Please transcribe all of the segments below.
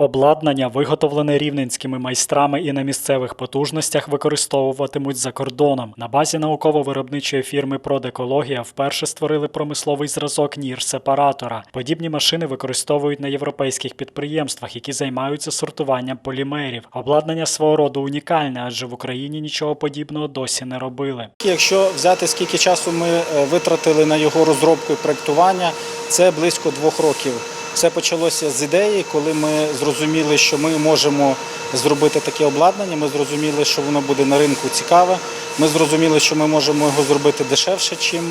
Обладнання, виготовлене рівненськими майстрами і на місцевих потужностях, використовуватимуть за кордоном. На базі науково-виробничої фірми Продекологія вперше створили промисловий зразок нір-сепаратора. Подібні машини використовують на європейських підприємствах, які займаються сортуванням полімерів. Обладнання свого роду унікальне, адже в Україні нічого подібного досі не робили. Якщо взяти скільки часу ми е, витратили на його розробку і проектування, це близько двох років. Все почалося з ідеї, коли ми зрозуміли, що ми можемо зробити таке обладнання. Ми зрозуміли, що воно буде на ринку цікаве. Ми зрозуміли, що ми можемо його зробити дешевше, ніж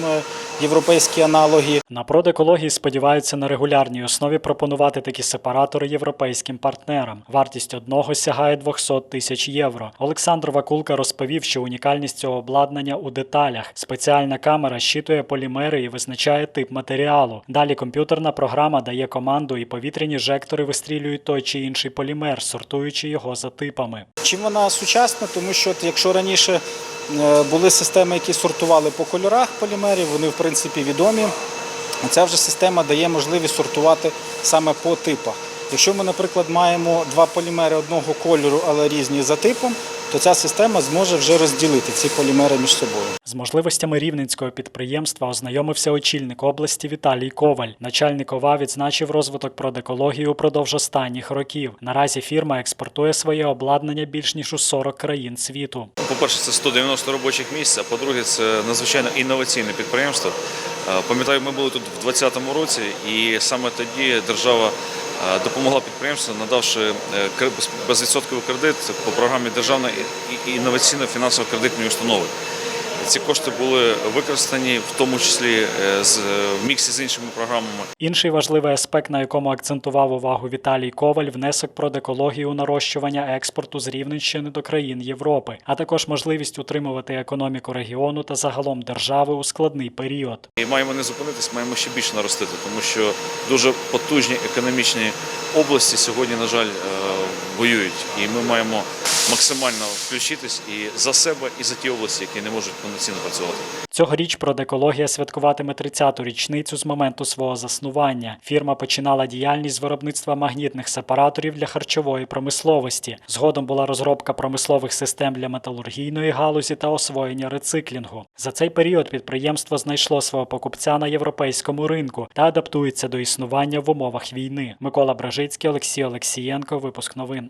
європейські аналоги. На продекології сподіваються на регулярній основі пропонувати такі сепаратори європейським партнерам. Вартість одного сягає 200 тисяч євро. Олександр Вакулка розповів, що унікальність цього обладнання у деталях. Спеціальна камера щитує полімери і визначає тип матеріалу. Далі комп'ютерна програма дає команду, і повітряні жектори вистрілюють той чи інший полімер, сортуючи його за типами. Чим вона сучасна? Тому що якщо раніше е, були системи, які сортували по кольорах полімерів, вони в принципі відомі. Ця вже система дає можливість сортувати саме по типах. Якщо ми, наприклад, маємо два полімери одного кольору, але різні за типом, то ця система зможе вже розділити ці полімери між собою. З можливостями рівненського підприємства ознайомився очільник області Віталій Коваль. Начальник ОВА відзначив розвиток продекології упродовж останніх років. Наразі фірма експортує своє обладнання більш ніж у 40 країн світу. По-перше, це 190 робочих місць, а по-друге, це надзвичайно інноваційне підприємство. Е, Пам'ятаю, ми були тут в 2020 році, і саме тоді держава допомогла підприємству, надавши е, без- безвідсотковий кредит по програмі Державної інноваційно-фінансово-кредитної установи. Ці кошти були використані в тому числі е, з в міксі з іншими програмами. Інший важливий аспект, на якому акцентував увагу Віталій Коваль, внесок продекології у нарощування експорту з Рівненщини до країн Європи, а також можливість утримувати економіку регіону та загалом держави у складний період. І маємо не зупинитись, маємо ще більше наростити, тому що дуже потужні економічні області сьогодні, на жаль, е, воюють. І ми маємо максимально включитись і за себе, і за ті області, які не можуть повноцінно працювати. Цьогоріч продекологія святкуватиме 30-ту річницю з моменту свого заснування. Фірма починала діяльність з виробництва магнітних сепараторів для харчової промисловості. Згодом була розробка промислових систем для металургійної галузі та освоєння рециклінгу. За цей період підприємство знайшло свого покупця на європейському ринку та адаптується до існування в умовах війни. Микола Бражицький, Олексій Олексієнко. Випуск новин.